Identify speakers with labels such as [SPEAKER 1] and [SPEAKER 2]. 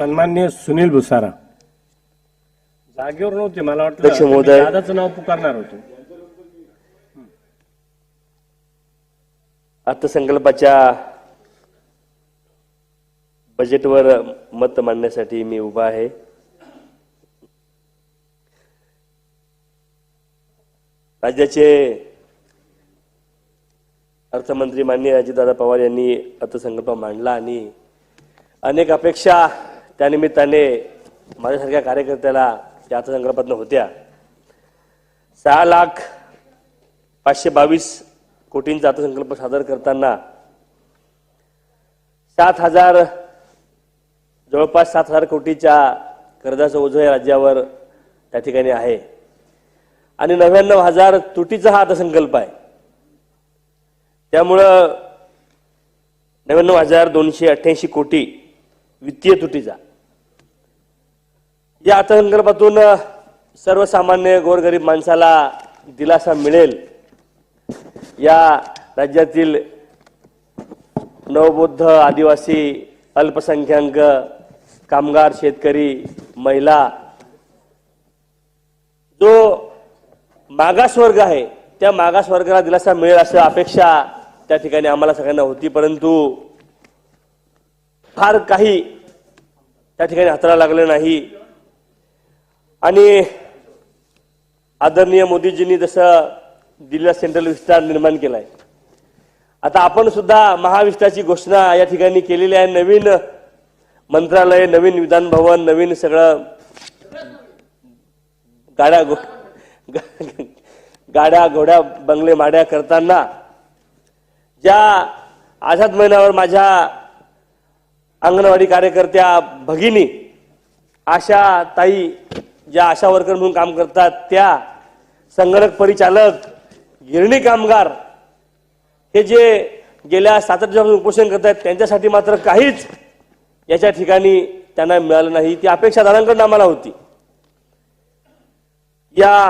[SPEAKER 1] सन्मान्य सुनील भुसारा. जागेवर नव्हते मला वाटलं.
[SPEAKER 2] अध्यक्ष
[SPEAKER 1] मी
[SPEAKER 2] महोदय.
[SPEAKER 1] दादाचं नाव पुकारणार होतो.
[SPEAKER 2] अर्थसंकल्पाच्या बजेटवर मत मांडण्यासाठी मी उभा आहे. राज्याचे अर्थमंत्री माननीय अजितदादा पवार यांनी अर्थसंकल्प मांडला आणि अनेक अपेक्षा त्यानिमित्ताने माझ्यासारख्या कार्यकर्त्याला त्या अर्थसंकल्पातनं होत्या. सहा लाख पाचशे बावीस कोटींचा अर्थसंकल्प सादर करताना सात हजार जवळपास सात हजार कोटीच्या कर्जाचं ओझं या राज्यावर त्या ठिकाणी आहे. आणि नव्याण्णव हजार तुटीचा हा अर्थसंकल्प आहे. त्यामुळं नव्याण्णव हजार दोनशे अठ्ठ्याऐंशी कोटी वित्तीय तुटीचा या अर्थसंकल्पातून सर्वसामान्य गोरगरीब माणसाला दिलासा मिळेल. या राज्यातील नवबौद्ध आदिवासी अल्पसंख्याक कामगार शेतकरी महिला जो मागासवर्ग आहे त्या मागासवर्गाला दिलासा मिळेल अशी अपेक्षा त्या ठिकाणी आम्हाला सगळ्यांना होती. परंतु फार काही त्या ठिकाणी हाताला लागलं नाही. आणि आदरणीय मोदीजींनी जसं दिल्लीला सेंट्रल विस्तार निर्माण केलाय. आता आपण सुद्धा महाविस्ताराची घोषणा या ठिकाणी केलेली आहे. नवीन मंत्रालय नवीन विधान भवन नवीन सगळं गाड्या घो- गाड्या घोड्या बंगले माड्या करताना ज्या आझाद महिन्यावर माझ्या अंगणवाडी कार्यकर्त्या भगिनी आशा ताई ज्या आशा वर्कर म्हणून काम करतात त्या संगणक परिचालक गिरणी कामगार हे जे गेल्या सात आठ दिवसापासून उपोषण करत आहेत त्यांच्यासाठी मात्र काहीच याच्या ठिकाणी त्यांना मिळालं नाही. ती अपेक्षा दादांकडून आम्हाला होती. या